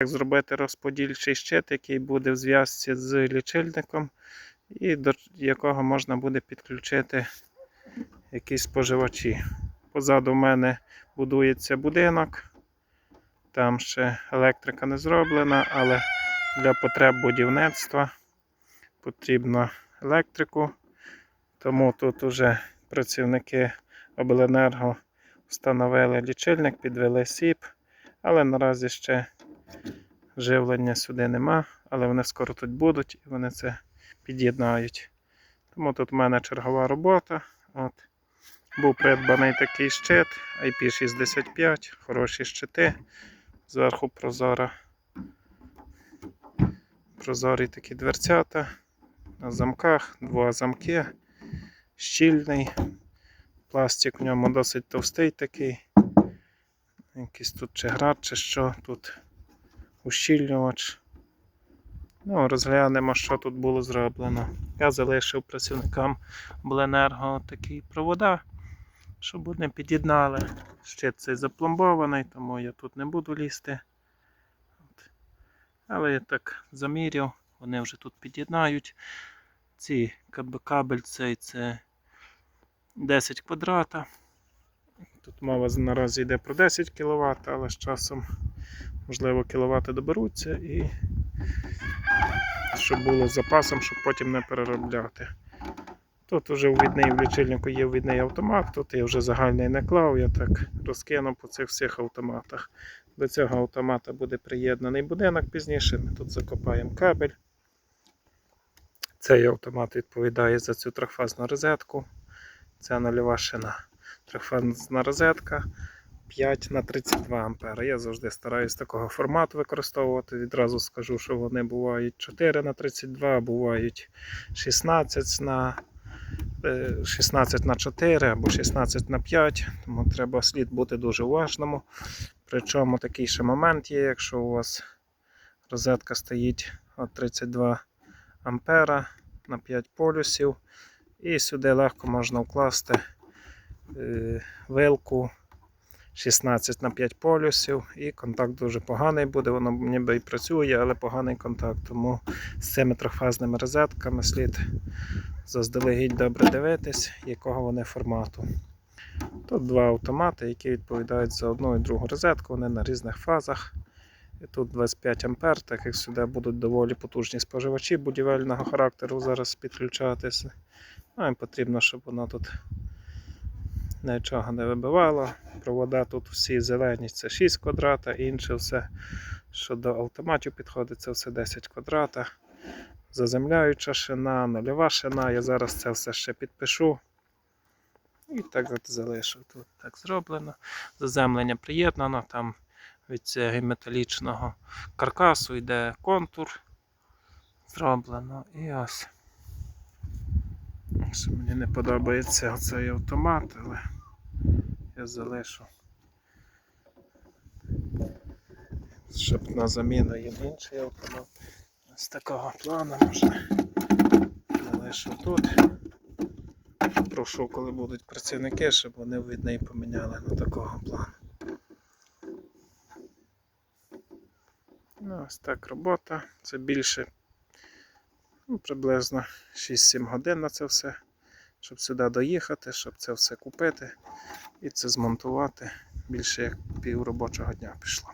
Як зробити розподільчий щит, який буде в зв'язці з лічильником, і до якого можна буде підключити якісь споживачі. Позаду в мене будується будинок. Там ще електрика не зроблена, але для потреб будівництва потрібно електрику. Тому тут уже працівники обленерго встановили лічильник, підвели сіп, але наразі ще живлення сюди нема, але вони скоро тут будуть і вони це під'єднають. Тому тут в мене чергова робота. От. Був придбаний такий щит IP65, хороші щити. Зверху прозора. Прозорі такі дверцята. На замках, два замки, щільний. Пластик в ньому досить товстий такий. Якийсь тут чи град, чи що, тут ущільнювач. Ну, розглянемо, що тут було зроблено. Я залишив працівникам Обленерго такі провода, щоб вони під'єднали. Щит цей запломбований, тому я тут не буду лізти. От. Але я так заміряв, вони вже тут під'єднають. Ці кабель цей це 10 квадрата. Тут мова наразі йде про 10 кВт, але з часом, можливо, кіловати доберуться і щоб було з запасом, щоб потім не переробляти. Тут вже ввідний в лічильнику є ввідний автомат, тут я вже загальний не клав, я так розкинув по цих всіх автоматах. До цього автомата буде приєднаний будинок пізніше. Ми тут закопаємо кабель. Цей автомат відповідає за цю трьохфазну розетку. Це нульова шина. Трьохфазна розетка 5 на 32 ампера. Я завжди стараюсь такого формату використовувати. Відразу скажу, що вони бувають 4 на 32, а бувають 16 на е, 16 на 4 або 16 на 5, тому треба слід бути дуже уважному. Причому такий ще момент є, якщо у вас розетка стоїть от 32 ампера на 5 полюсів, і сюди легко можна вкласти е, вилку 16 на 5 полюсів, і контакт дуже поганий буде, воно ніби і працює, але поганий контакт. Тому з цими трьохфазними розетками слід заздалегідь добре дивитись, якого вони формату. Тут два автомати, які відповідають за одну і другу розетку, вони на різних фазах. І тут 25 А, так як сюди будуть доволі потужні споживачі будівельного характеру зараз підключатися. Ну, їм потрібно, щоб воно тут нічого не вибивало. Провода тут всі зелені, це 6 квадрата, інше все, що до автоматів підходить, це все 10 квадрата. Заземляюча шина, нульова шина. Я зараз це все ще підпишу. І так от залишу. Тут так зроблено. Заземлення приєднано. Там від цього металічного каркасу йде контур. Зроблено. І ось. Мені не подобається цей автомат, але я залишу. Щоб на заміну їм інший автомат. З такого плану може залишу тут. Прошу, коли будуть працівники, щоб вони видно поміняли на такого плану. Ну, ось так робота. Це більше ну, приблизно 6-7 годин на це все, щоб сюди доїхати, щоб це все купити і це змонтувати. Більше як пів робочого дня пішло.